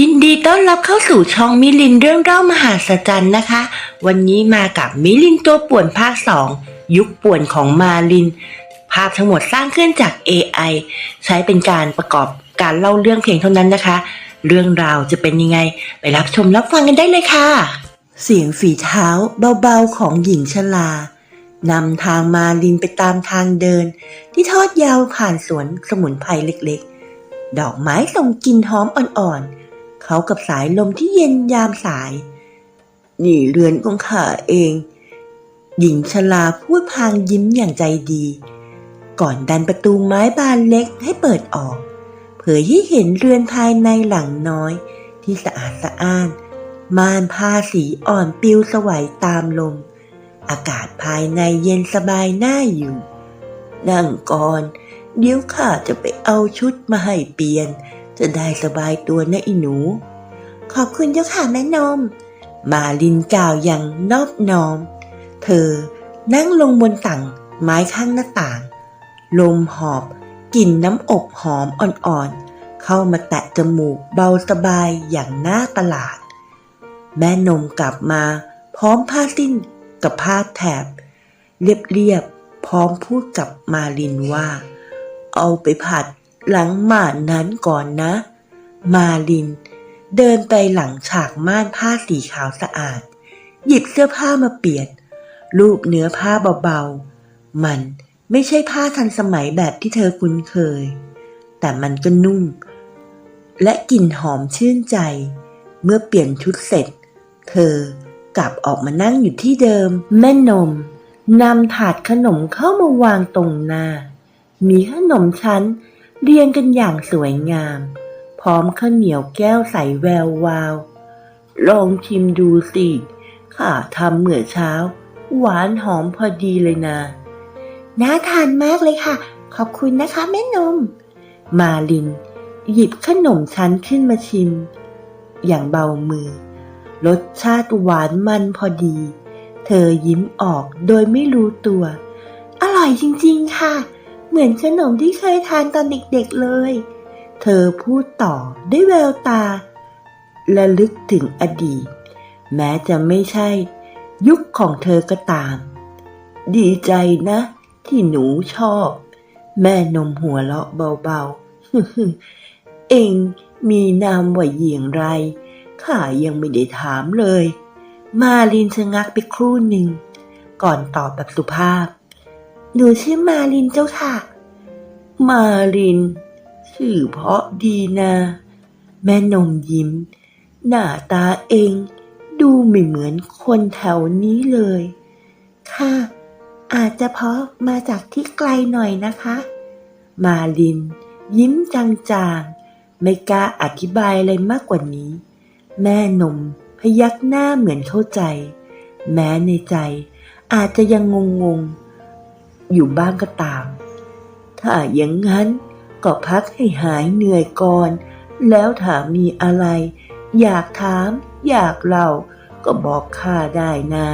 ยินดีต้อนรับเข้าสู่ช่องมิลินเรื่องเล่ามหาศจรรย์นะคะ วันนี้มากับมิลินตัวป่วนภาค 2 ยุคป่วนของมาลิน ภาพทั้งหมดสร้างขึ้นจาก AI ใช้เป็นการประกอบการเล่าเรื่องเพียงเท่านั้นนะคะ เรื่องราวจะเป็นยังไง ไปรับชมรับฟังกันได้เลยค่ะ เสียงฝีเท้าเบาๆของหญิงชรานำทางมาลินไปตามทางเดิน ที่ทอดยาวผ่านสวนสมุนไพรเล็กๆ ดอกไม้ส่งกลิ่นหอมอ่อนๆ เขากับสายลมที่เย็นยามสาย นี่เรือนของข้าเอง หญิงชราพูดพางยิ้มอย่างใจดี ก่อนดันประตูไม้บานเล็กให้เปิดออก เผยให้เห็นเรือนภายในหลังน้อย ที่สะอาดสะอ้าน ม่านผ้าสีอ่อนปิวสวัยตามลม อากาศภายในเย็นสบายน่าอยู่ นั่งก่อนเดี๋ยวข้าจะไปเอาชุดมาให้เปลี่ยน จะได้สบายตัวนะอีหนู ขอบคุณเจ้าค่ะแม่นม มาลินกล่าวอย่างนอบน้อม เธอนั่งลงบนตั่งไม้ข้างหน้าต่าง ลมหอบกลิ่นน้ำอบหอมอ่อนๆ เข้ามาแตะจมูกเบาสบายอย่างน่าประหลาด แม่นมกลับมาพร้อมผ้าสิ้นกับผ้าแถบ เรียบๆพร้อมพูดกับมาลินว่า เอาไปผัด หลังหม่านนั้นก่อนนะ มาลิน เดินไปหลังฉากม่านผ้าสีขาวสะอาด หยิบเสื้อผ้ามาเปลี่ยน รูปเนื้อผ้าเบาๆ มันไม่ใช่ผ้าทันสมัยแบบที่เธอคุ้นเคย แต่มันก็นุ่ม และกลิ่นหอมชื่นใจ เมื่อเปลี่ยนชุดเสร็จ เธอกลับออกมานั่งอยู่ที่เดิม แม่นมนำถาดขนมเข้ามาวางตรงหน้า มีขนมชั้น เรียงกันอย่างสวยงาม พร้อมข้าวเหนียวแก้วใสแวววาว ลองชิมดูสิข้าทำเมื่อเช้า หวานหอมพอดีเลยนะ น่าทานมากเลยค่ะ ขอบคุณนะคะแม่นม มาลิน หยิบขนมชั้นขึ้นมาชิม อย่างเบามือ รสชาติหวานมันพอดี เธอยิ้มออกโดยไม่รู้ตัว อร่อยจริงๆค่ะ เหมือนขนมที่เคยทานตอนเด็กๆเลย เธอพูดต่อด้วยแววตาและลึกถึงอดีต แม้จะไม่ใช่ ยุคของเธอก็ตาม ดีใจนะ ที่หนูชอบ แม่นมหัวเราะเบาๆ เองมีนามว่าอย่างไร ข้ายังไม่ได้ถามเลย มาลินชะงักไปครู่หนึ่ง ก่อนตอบแบบสุภาพ หนูชื่อมาลินเจ้าค่ะ มาลิน ชื่อเพราะดีนะ แม่นมยิ้ม หน้าตาเอง ดูไม่เหมือนคนแถวนี้เลย ค่ะ อาจจะเพราะมาจากที่ไกลหน่อยนะคะ มาลิน ยิ้มจางๆ ไม่กล้าอธิบายอะไรมากกว่านี้ แม่นมพยักหน้าเหมือนเข้าใจ แม้ในใจอาจจะยังงงๆ อยู่บ้างก็ตาม ถ้าอย่างนั้นก็พักให้หายเหนื่อยก่อน แล้วถ้ามีอะไร อยากถาม อยากเล่าก็บอกข้าได้นะ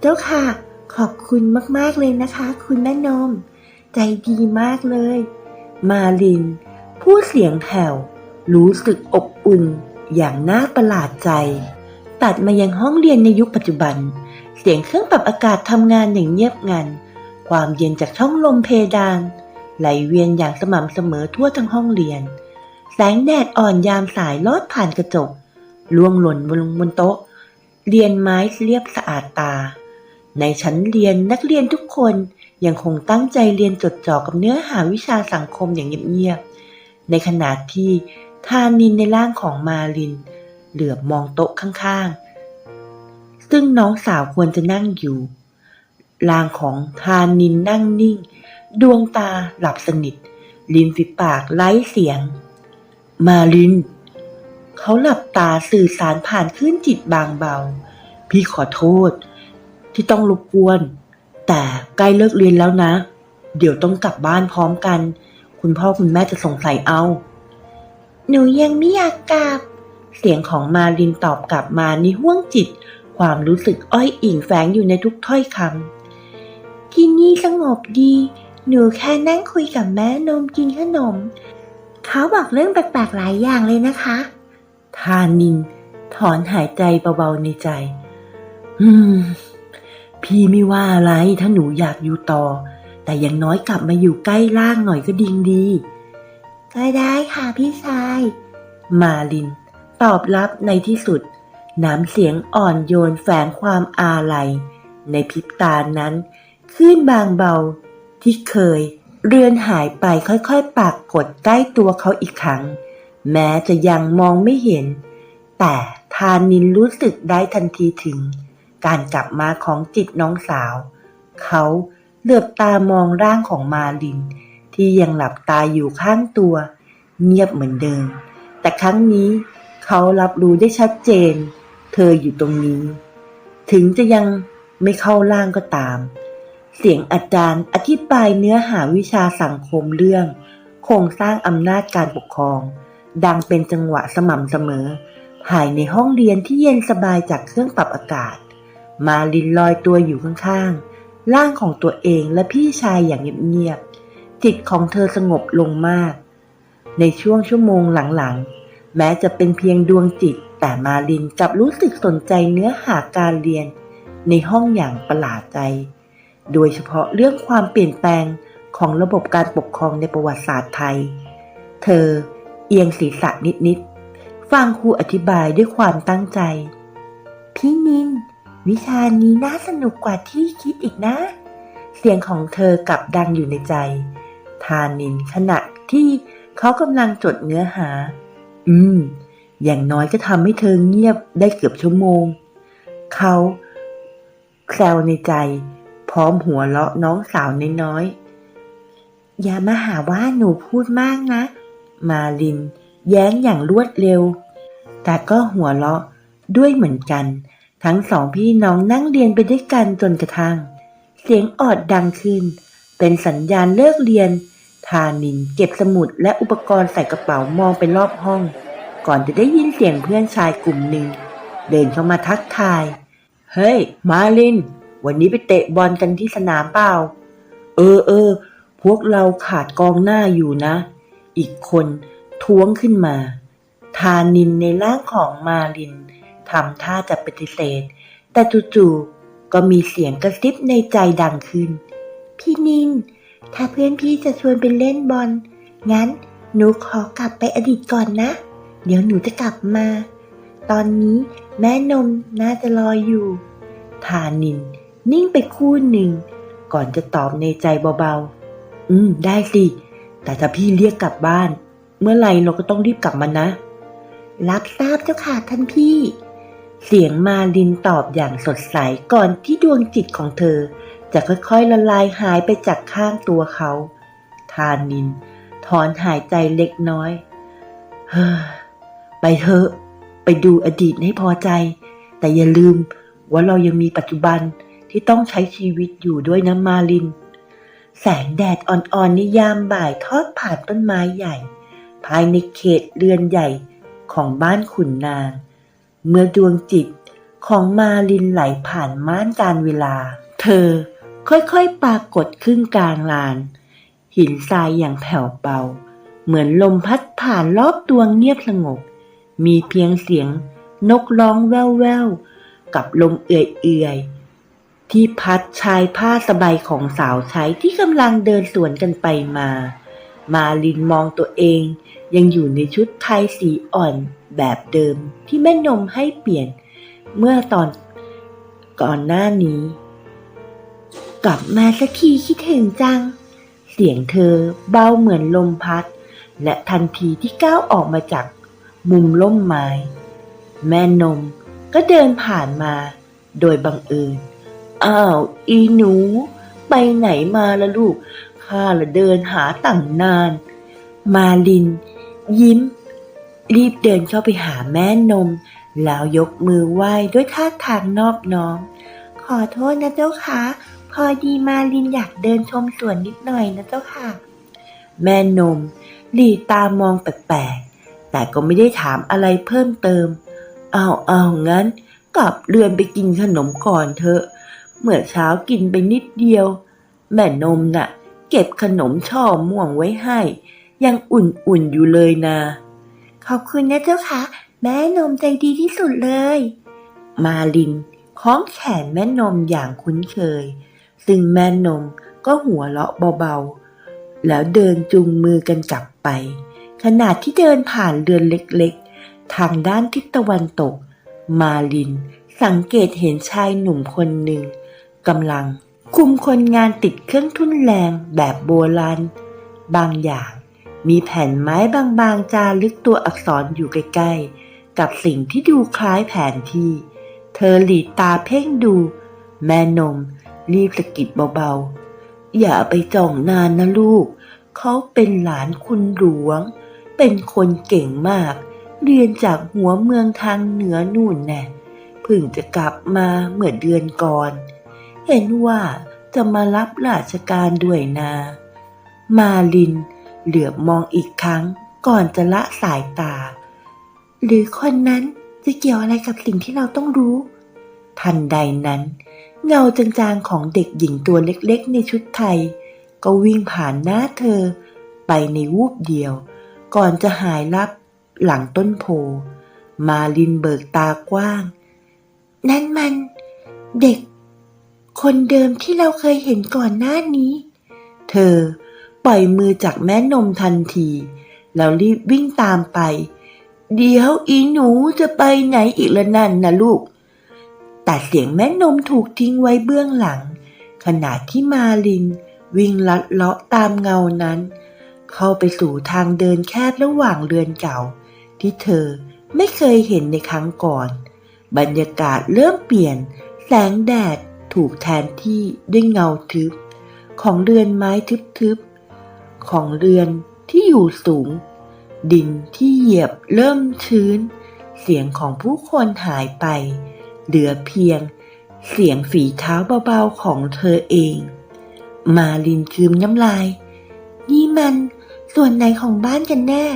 เจ้าค่ะ ขอบคุณมาก ๆ เลยนะคะ คุณแม่นม ใจดีมากเลย มาลิน พูดเสียงแผ่ว รู้สึกอบอุ่น อย่างน่าประหลาดใจ ตัดมายังห้องเรียนในยุคปัจจุบัน เสียงเครื่องปรับอากาศทำงานอย่างเงียบงัน ความเย็นจากช่องลมเพดาน ไหลเวียนอย่างสม่ำเสมอทั่วทั้งห้องเรียน แสงแดดอ่อนยามสายลอดผ่านกระจกล่วงหล่นบนบนโต๊ะ เรียนไม้เรียบสะอาดตา ในชั้นเรียนนักเรียนทุกคนยังคงตั้งใจเรียนจดจ่อกับเนื้อหาวิชาสังคมอย่างเงียบๆในขณะที่ทานินในร่างของมาลิน เหลือบมองโต๊ะข้างๆ ซึ่งน้องสาวควรจะนั่งอยู่ ร่างของทานินนั่งนิ่ง ดวงตาหลับสนิท ลิ้นฝีปากไร้เสียง มาลิน เขาหลับตาสื่อสารผ่านคลื่นจิตบางเบา พี่ขอโทษ ที่ต้องรบกวน แต่ใกล้เลิกเรียนแล้วนะ เดี๋ยวต้องกลับบ้านพร้อมกัน คุณพ่อคุณแม่จะสงสัยเอา หนูยังไม่อยากกลับ เสียงของมาลินตอบกลับมาในห้วงจิตความรู้สึกอ้อยอิงแฝงอยู่ในทุกถ้อยคำที่ นี่สงบดี หนูแค่นั่งคุยกับแม่นมกินขนม เขาบอกเรื่องแปลกๆหลายอย่างเลยนะคะทานิน ถอนหายใจเบาๆในใจ อืม พี่ไม่ว่าอะไรถ้าหนูอยากอยู่ต่อ แต่อย่างน้อยกลับมาอยู่ใกล้ล่างหน่อยก็ดิ่งดี ก็ได้ค่ะพี่ชาย มาลิน ตอบรับในที่สุด น้ำเสียงอ่อนโยนแฝงความอาลัยในพริบตานั้น คลื่นบางเบา ที่เคย เรือนหายไปค่อยๆ ปากฏใกล้ตัวเขาอีกครั้ง แม้จะยังมองไม่เห็น แต่ทานินรู้สึกได้ทันทีถึง การกลับมาของจิตน้องสาว เขาเหลือบตามองร่างของมาลิน ที่ยังหลับตาอยู่ข้างตัว เงียบเหมือนเดิม แต่ครั้งนี้เขารับรู้ได้ชัดเจน เธออยู่ตรงนี้ ถึงจะยังไม่เข้าร่างก็ตาม เสียงอาจารย์อธิบายเนื้อหาวิชาสังคมเรื่อง โครงสร้างอำนาจการปกครอง ดังเป็นจังหวะสม่ำเสมอ ภายในห้องเรียนที่เย็นสบายจากเครื่องปรับอากาศ มาลินลอยตัวอยู่ข้างๆ ร่างของตัวเองและพี่ชายอย่างเงียบๆ จิตของเธอสงบลงมาก ในช่วงชั่วโมงหลังๆ แม้จะเป็นเพียงดวงจิต แต่มาลินกลับรู้สึกสนใจเนื้อหาการเรียน ในห้องอย่างประหลาดใจ โดยเฉพาะเรื่องความเปลี่ยนแปลงของระบบการปกครองในประวัติศาสตร์ไทย เธอเอียงศีรษะนิดๆ ฟังครูอธิบายด้วยความตั้งใจ พี่นิน วิชานี้น่าสนุกกว่าที่คิดอีกนะ เสียงของเธอกลับดังอยู่ในใจ ทานินขณะที่เขากำลังจดเนื้อหา อืม อย่างน้อยก็ทำให้เธอเงียบได้เกือบชั่วโมง เขาแซวในใจ พร้อมหัวเราะน้องสาวน้อยๆ อย่ามาหาว่าหนูพูดมากนะ มาลิน แย้งอย่างรวดเร็ว แต่ก็หัวเราะด้วยเหมือนกัน ทั้งสองพี่น้องนั่งเรียนไปด้วยกันจนกระทั่ง เสียงออดดังขึ้น เป็นสัญญาณเลิกเรียนทานินเก็บสมุดและอุปกรณ์ใส่กระเป๋ามองไปรอบห้อง ก่อนจะได้ยินเสียงเพื่อนชายกลุ่มหนึ่ง เดินเข้ามาทักทาย เฮ้ย มาลิน วันนี้ไปเตะบอลกันที่สนามเปล่า เออเออ พวกเราขาดกองหน้าอยู่นะ อีกคนท้วงขึ้นมา ทานินในร่างของมาลินทำท่าจะปฏิเสธ แต่จู่ๆก็มีเสียงกระซิบในใจดังขึ้น พี่นิน ถ้าเพื่อนพี่จะชวนไปเล่นบอล งั้นหนูขอกลับไปอดีตก่อนนะ เดี๋ยวหนูจะกลับมา ตอนนี้แม่นมน่าจะรออยู่ ทานิน นิ่งไปคู่หนึ่ง ก่อนจะตอบในใจเบาๆ อืม ได้สิ แต่ถ้าพี่เรียกกลับบ้าน เมื่อไหร่เราก็ต้องรีบกลับมานะ รับทราบเจ้าค่ะท่านพี่ เสียงมาลินตอบอย่างสดใสก่อนที่ดวงจิตของเธอ จะค่อยๆละลายหายไปจากข้างตัวเขา ทานิน ถอนหายใจเล็กน้อย เฮ้อ ไปเถอะ ไปดูอดีตให้พอใจ แต่อย่าลืมว่าเรายังมีปัจจุบัน ที่ต้องใช้ชีวิตอยู่ด้วยนะมาลิน แสงแดดอ่อนๆในยามบ่ายทอดผ่านต้นไม้ใหญ่ ภายในเขตเรือนใหญ่ของบ้านขุนนาง เมื่อดวงจิตของมาลินไหลผ่านม่านการเวลา เธอค่อยๆปรากฏขึ้นกลางลาน หินทรายอย่างแผ่วเบา เหมือนลมพัดผ่านรอบตัวเงียบสงบ มีเพียงเสียงนกร้องแว่วๆ กับลมเอื่อยๆ ที่พัดชายผ้าสบายของสาวใช้ที่กำลังเดินสวนกันไปมา มาลินมองตัวเอง ยังอยู่ในชุดไทยสีอ่อนแบบเดิมที่แม่นมให้เปลี่ยน เมื่อตอนก่อนหน้านี้ กลับมาสักทีคิดถึงจัง เสียงเธอเบาเหมือนลมพัด และทันทีที่ก้าวออกมาจากมุมล่มไม้ แม่นมก็เดินผ่านมาโดยบังเอิญ อ้าว อีหนู ไปไหนมาละลูก ข้าละเดินหาตั้งนาน มาลิน ยิ้ม รีบเดินเข้าไปหาแม่นม แล้วยกมือไหว้ด้วยท่าทางนอบน้อม ขอโทษนะเจ้าค่ะพอดีมาลินอยากเดินชมสวนนิดหน่อยนะเจ้าค่ะ แม่นมหลีตามองแปลกๆ แต่ก็ไม่ได้ถามอะไรเพิ่มเติมอ้าวอ้าวงั้น กลับเรือนไปกินขนมก่อนเถอะ เมื่อเช้ากินไปนิดเดียว แม่นมน่ะ เก็บขนมช่อม่วงไว้ให้ ยังอุ่นๆอยู่เลยนะ ขอบคุณนะเจ้าค่ะแม่นมใจดีที่สุดเลย มาลินคล้องแขนแม่นมอย่างคุ้นเคย ซึ่งแม่นมก็หัวเราะเบาๆ แล้วเดินจูงมือกันกลับไป ขณะที่เดินผ่านเรือนเล็กๆ ทางด้านทิศตะวันตก มาลินสังเกตเห็นชายหนุ่มคนหนึ่ง กำลัง คุมคนงานติดเครื่องทุ่นแรงแบบโบราณบางอย่าง มีแผ่นไม้บางๆจารึกตัวอักษรอยู่ใกล้ๆ กับสิ่งที่ดูคล้ายแผนที่ เธอหลีตาเพ่งดู แม่นม รีบสะกิดเบาๆ อย่าไปจ้องนานนะลูก เขาเป็นหลานคุณหลวง เป็นคนเก่งมาก เรียนจากหัวเมืองทางเหนือนู่นแน่เพิ่งจะกลับมาเมื่อเดือนก่อน เห็นว่าจะมารับราชการด้วยนะมาลินเหลือบมองอีกครั้งก่อนจะละสายตา หรือคนนั้นจะเกี่ยวอะไรกับสิ่งที่เราต้องรู้ ทันใดนั้น เงาจางๆของเด็กหญิงตัวเล็กๆ ในชุดไทย ก็วิ่งผ่านหน้าเธอ ไปในวูบเดียว ก่อนจะหายลับหลังต้นโพ มาลินเบิกตากว้าง นั่นมัน เด็ก คนเดิมที่เราเคยเห็นก่อนหน้านี้ เธอปล่อยมือจากแม่นมทันที แล้วรีบวิ่งตามไป เดี๋ยวอีหนูจะไปไหนอีกละนั่นนะลูก แต่เสียงแม่นมถูกทิ้งไว้เบื้องหลัง ขณะที่มาลิน วิ่งลัดเลาะตามเงานั้น เข้าไปสู่ทางเดินแคบระหว่างเรือนเก่า ที่เธอไม่เคยเห็นในครั้งก่อน บรรยากาศเริ่มเปลี่ยน แสงแดด ถูกแทนที่ด้วยเงาทึบ ของเรือนไม้ทึบๆ ของเรือนที่อยู่สูง ดินที่เหยียบเริ่มชื้น เสียงของผู้คนหายไป เหลือเพียงเสียงฝีเท้าเบาๆของเธอเอง มาลินคืมน้ำลาย นี่มันส่วนไหนของบ้านกันแน่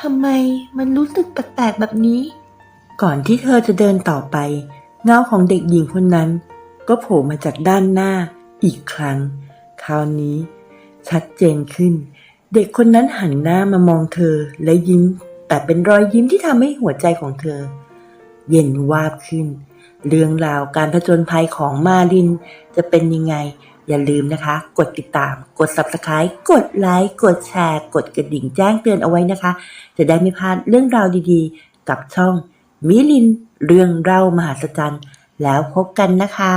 ทำไมมันรู้สึกแปลกๆแบบนี้ ก่อนที่เธอจะเดินต่อไป เงาของเด็กหญิงคนนั้น ก็โผล่มาจากด้านหน้าอีกครั้ง คราวนี้ ชัดเจนขึ้น เด็กคนนั้นหันหน้ามามองเธอและยิ้ม แต่เป็นรอยยิ้มที่ทำให้หัวใจของเธอ เย็นวาบขึ้น เรื่องราวการผจญภัยของมาลิน จะเป็นยังไง อย่าลืมนะคะ กดติดตาม กด subscribe กดไลค์กดแชร์ กดกระดิ่งแจ้งเตือนเอาไว้นะคะ จะได้ไม่พลาดเรื่องราวดีๆ กับช่องมิลินเรื่องเล่ามหัศจรรย์ แล้วพบกันนะคะ